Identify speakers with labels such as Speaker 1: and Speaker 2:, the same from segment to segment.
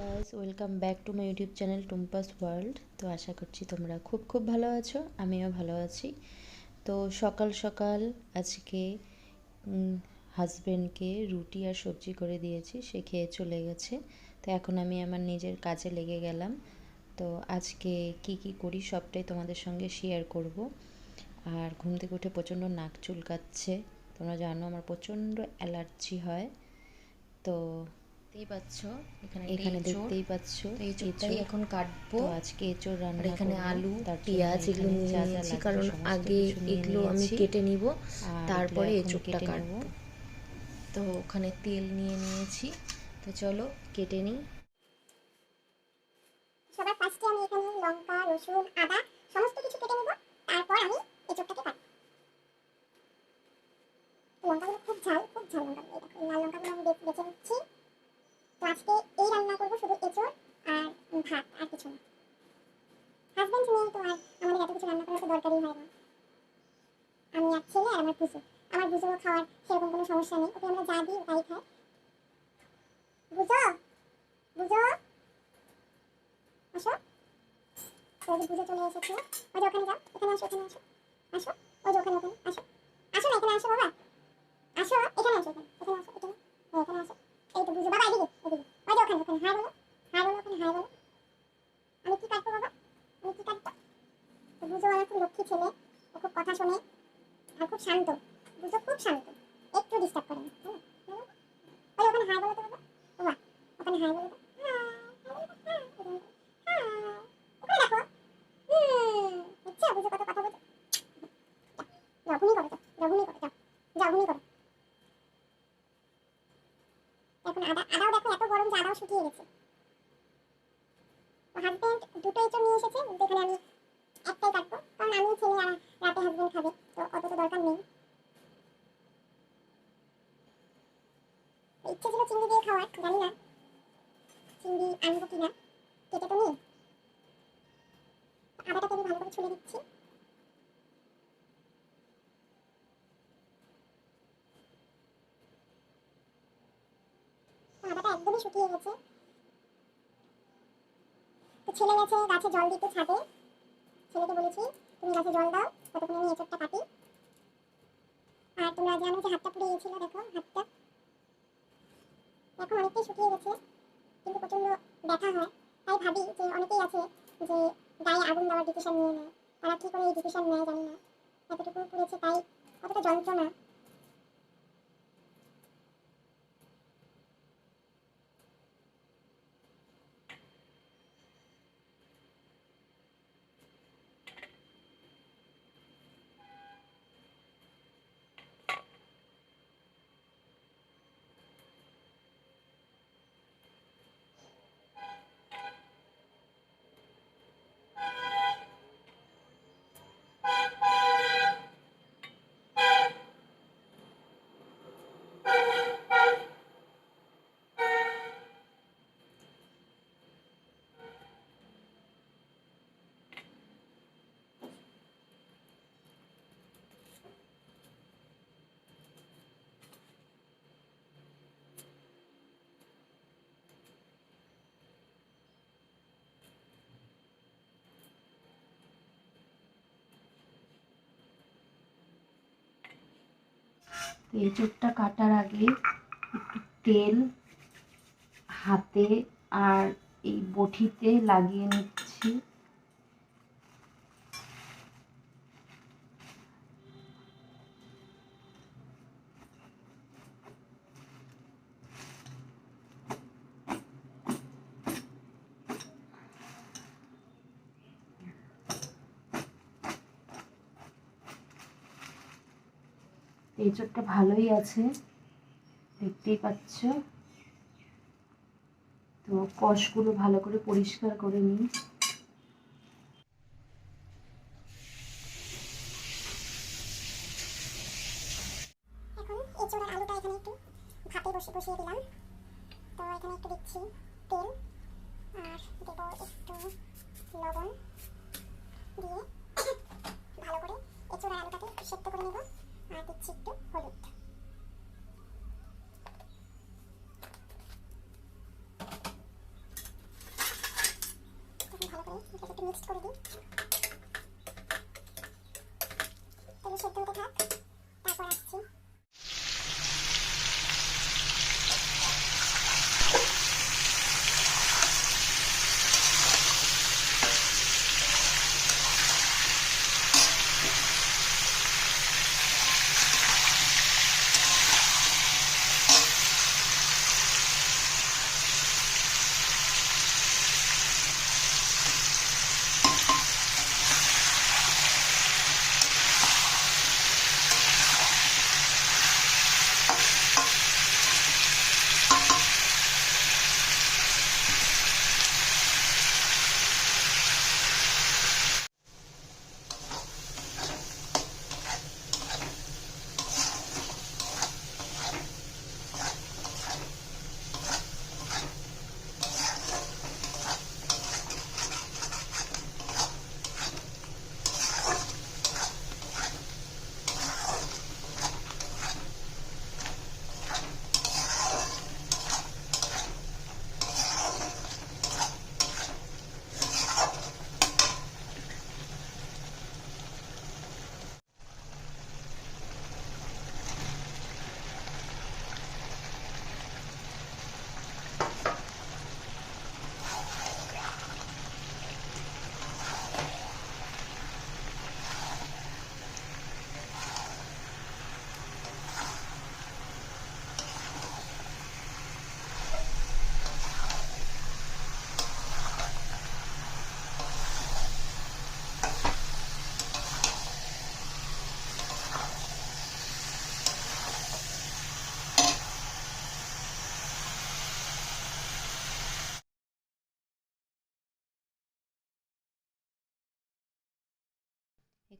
Speaker 1: Guys welcome back to my YouTube channel Tumpa's world তো আশা করছি তোমরা খুব খুব ভালো আছো, আমিও ভালো আছি। তো সকাল সকাল আজকে হাজবেন্ডকে রুটি আর সবজি করে দিয়েছি, সে খেয়ে চলে গেছে। তো এখন আমি আমার নিজের কাজে লেগে গেলাম। তো আজকে কি কি করি সবটাই তোমাদের সঙ্গে শেয়ার করব। আর ঘুম থেকে উঠে প্রচণ্ড নাক চুলকাচ্ছে। তোমরা জানো আমার প্রচণ্ড অ্যালার্জি হয়। তো
Speaker 2: দেখতেই পাচ্ছ এখানে
Speaker 1: এখানে
Speaker 2: একটা এঁচোড়।
Speaker 1: দেখতেই পাচ্ছ এঁচোড়।
Speaker 2: এখন কাটবো।
Speaker 1: তো আজকে এঁচোড়
Speaker 2: আর
Speaker 1: রান্না
Speaker 2: এখানে আলু পেঁয়াজ এগুলো নিয়েছি কারণ আগে এগুলো আমি কেটে নিব
Speaker 1: আর
Speaker 2: তারপরে এঁচোড়টা কাটবো। তো ওখানে তেল নিয়ে নিয়েছি। তো চলো কেটে নিই।
Speaker 3: সবার ফার্স্টে আমি এখানে লঙ্কা রসুন আদা সমস্ত কিছু কেটে নেব। তারপর আমি এঁচোড়টাকে কাটবো লঙ্কাগুলো খুব ঝাল খুব ঝাল লঙ্কাগুলো এই দেখো লাল লঙ্কাগুলো আমি বেছে বেছে নিচ্ছি তো আজকে এই রান্না করব শুধু এঁচোড় আর ভাত আর কিছু না হাজবেন্ড নেই তো আর আমাদের এত কিছু রান্না করার তো দরকারই হয় না। আমি এক ছেলে আর আমার পুজো আমার বুঝো খাওয়ার সেরকম কোনো সমস্যা নেই। ওকে আমরা যা দিই তাই খায় বুঝো? বুঝো? আসো। তো যে পুজো চলে এসেছে। ওই যে ওখানে যাও। এখানে আসো এখানে আসো। আসো। ওই যে ওখানে ওখানে। আসো। আসো না এখানে আসো বাবা। আসো এখানে আসো এখানে। এখানে আসো এখানে। হ্যাঁ, এখানে আসো। এই তো বুঝো। বাবা এদিকে এদিকে। ওই যে ওখানে ওখানে। হাই বলো। হাই বলো ওখানে। হাই বলো। আমি কি কাটবো বাবা? বুঝো আমার খুব আদাও দেখো এত গরম যে আদাও শুকিয়ে গেছে হাজবেন্ড দুটো এঁচড় নিয়ে এসেছে যেখানে আমি একটাই কাটবো কারণ আমি ছেলে আর রাতে হাজবেন্ড খাবে তো অত তো দরকার নেই ইচ্ছে ছিল খাওয়ার জানি না। চিংড়ি আনব কিনা কেটে তো নিই। আদাটাকে আমি ভালো করে ছুলে দিচ্ছি আদাটা একদমই শুকিয়ে গেছে। তো ছেলে গেছে গাছে জল দিতে ছাদে। ছেলেকে বলেছি, তুমি গাছে জল দাও ততক্ষণ আমি এঁচড়টা কাটি আর তোমরা জানো যে হাতটা পুড়ে গেছিল দেখো হাতটা এখন অনেকটাই শুকিয়ে গেছে কিন্তু প্রচণ্ড ব্যথা হয় তাই ভাবি যে অনেকেই আছে যে দেওয়ার ডিসিশন নিয়ে নেয় তারা কি করে এই ডিসিশন নেয় জানি না।
Speaker 1: এঁচোড়টা কাটার আগে একটু তেল হাতে আর এই বটিতে লাগিয়ে নিচ্ছি। এঁচোড়টা ভালোই আছে দেখতেই পাচ্ছ। তো কষগুলো ভালো করে পরিষ্কার করে নিই
Speaker 3: Gracias.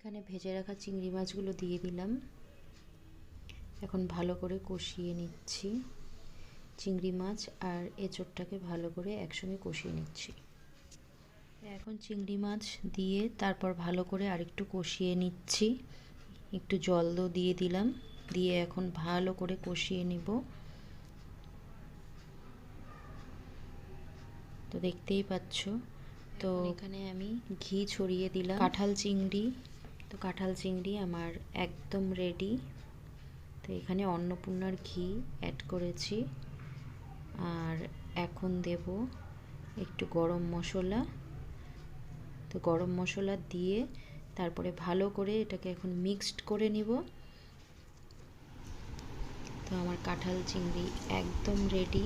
Speaker 1: এখানে ভেজে রাখা চিংড়ি মাছগুলো দিয়ে দিলাম। এখন ভালো করে কষিয়ে নিচ্ছি চিংড়ি মাছ আর এঁচোড়টাকে ভালো করে একসঙ্গে কষিয়ে নিচ্ছি। এখন চিংড়ি মাছ দিয়ে তারপর ভালো করে আরেকটু কষিয়ে নিচ্ছি। একটু জল দিয়ে দিলাম দিয়ে এখন ভালো করে কষিয়ে নিব। তো দেখতেই পাচ্ছ তো এখানে আমি ঘি ছড়িয়ে দিলাম। কাঁঠাল চিংড়ি তো কাঁঠাল চিংড়ি আমার একদম রেডি তো এখানে অন্নপূর্ণার ঘি অ্যাড করেছি। আর এখন দেব একটু গরম মশলা। তো গরম মশলা দিয়ে তারপরে ভালো করে এটাকে এখন মিক্সড করে নিব। তো আমার কাঁঠাল চিংড়ি একদম রেডি